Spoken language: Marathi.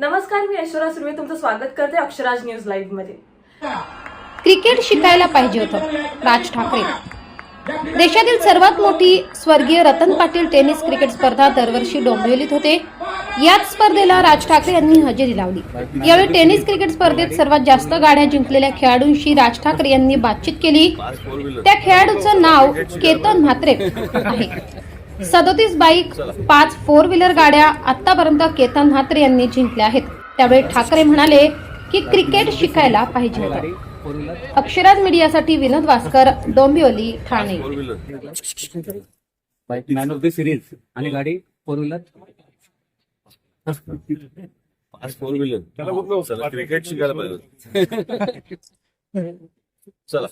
नमस्कार मी ऐश्वर्या सुर्वे. तुमचं स्वागत करते अक्षराज न्यूज लाईव्हमध्ये. क्रिकेट शिकायला पाहिजे होतं राज ठाकरे. देशातील सर्वात मोठी स्वर्गीय रतन पाटील टेनिस क्रिकेट स्पर्धा दरवर्षी डोंबिवलीत होते. याच स्पर्धेला राज ठाकरे यांनी हजेरी लावली. यावेळी टेनिस क्रिकेट स्पर्धेत सर्वात जास्त गाड्या जिंकलेल्या खेळाडूंशी राज ठाकरे यांनी बातचीत केली. त्या खेळाडूचं नाव केतन म्हात्रे आहे. सदोतीस बाईक पाच फोर व्हीलर गाड्या आतापर्यंत केतन म्हात्रे यांनी जिंकल्या आहेत. त्यावेळी ठाकरे म्हणाले की क्रिकेट शिकायला पाहिजे होतं. Akshraj मीडियासाठी Vinod Waskar Dombivli Thane. Man of the series आणि गाडी four wheeler four wheeler cricket शिकायला पाहिजे चला.